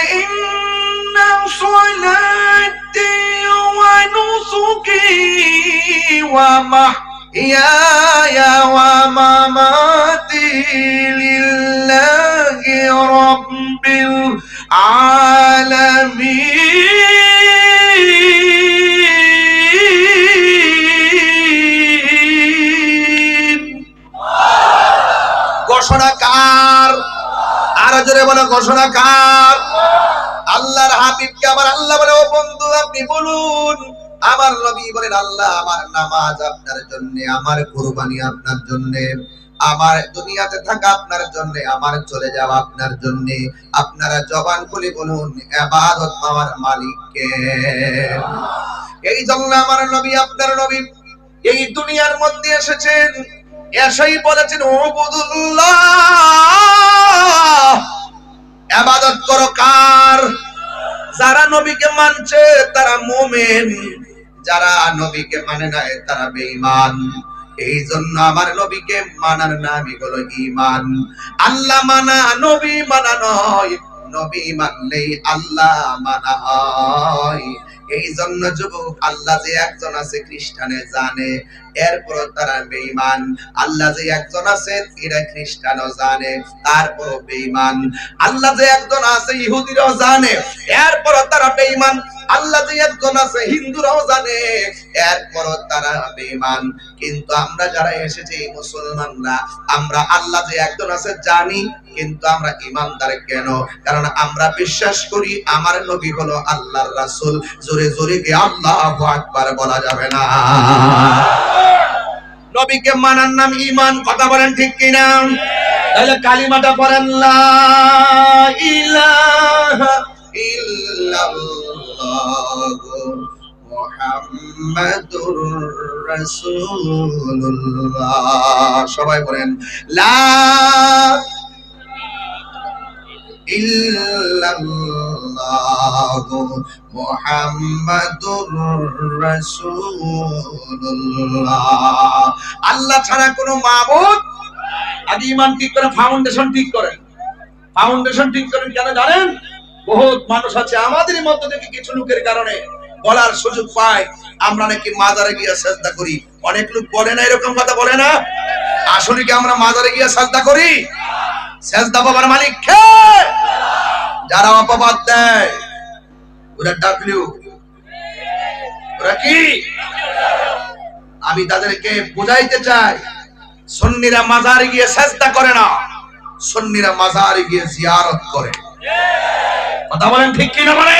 إن صلاتي ونسكي ومحياي ومماتي لله رب العالمين ঘোষণাকার আর জোরে বলো ঘোষণাকার আল্লাহর হাবিবকে আমার আল্লাহ বলে, ও বন্ধু, আপনি বলুন, আমার নবী বলেন, আল্লাহ, আমার নামাজ আপনার জন্য, আমার কুরবানি আপনার জন্য, আমার দুনিয়াতে থাকা আপনার জন্য, আমার চলে যাওয়া আপনার জন্য, আপনারা জবান খুলে বলুন ইবাদত আমার মালিককে এই জন্য আমার নবী, আপনার নবী, এই দুনিয়ার মধ্যে এসেছেন, এসেই বলেছেন ও বুদুল্লাহ আবাদত করো কার? যারা নবীকে মানছে, তারা মোমেন। যারা নবীকে মানে না তারা বেঈমান। এই জন্য আমার নবীকে মানার নামই হলো ইমান আল্লাহ মানা, নবী মানা নয়। নবী মানলেই আল্লাহ মানা হয়। এই জন্য যুবক আল্লাহ যে একজন আছে খ্রিস্টানে জানে এরপর তারা বেঈমান। আল্লাহ যে একজন আছে, এরা খ্রিস্টানও জানে তারপর বেঈমান। আল্লাহ যে একজন আছে, ইহুদিরাও জানে এরপর তারা বেঈমান। আল্লাহ একজন আছে, হিন্দুরাও জানে এরপর তারা বেঈমান। কিন্তু আমরা যারা এসেছি, মুসলমানরা, আমরা আল্লাহ যে একজন আছে জানি, কিন্তু আমরা ইমানদার কেন? কারণ আমরা বিশ্বাস করি, আমার নবী হলো আল্লাহর রাসূল। জোরে জোরে কি আল্লাহু আকবার বলা যাবে না। নবীকে মানার নাম ইমান কথা বলেন ঠিক কিনা? তাহলে কালিমাটা পড়েন, লা ইলাহা মুহাম্মাদুর রাসূলুল্লাহ। সবাই বলেন, লা ইল্লাল্লাহ মুহাম্মাদুর রাসূলুল্লাহ। আল্লাহ ছাড়া কোনো মাবুদ আগে ইমান ঠিক করে ফাউন্ডেশন ঠিক করেন। ফাউন্ডেশন ঠিক করেন কেন জানেন? বহুত মানুষ আছে আমাদের মধ্য থেকে কিছু লোকের কারণে। বলার সুযোগ পায়, আমরা নাকি মাজারে গিয়ে সাজদা করি। অনেক লোক বলে না এরকম কথা, বলে না? আসলে কি আমরা মাজারে গিয়ে সাজদা করি? সাজদা বাবার মালিক কে? যারা অপবাদ দেয়, ওরা ডাব্লিউ ওরা কি? আমি তাদেরকে বোঝাইতে চাই, সন্নিরা মাজারে গিয়ে সাজদা করে না, সন্নিরা মাজারে গিয়ে জিয়ারত করে। কথা বলেন ঠিক কি না বলে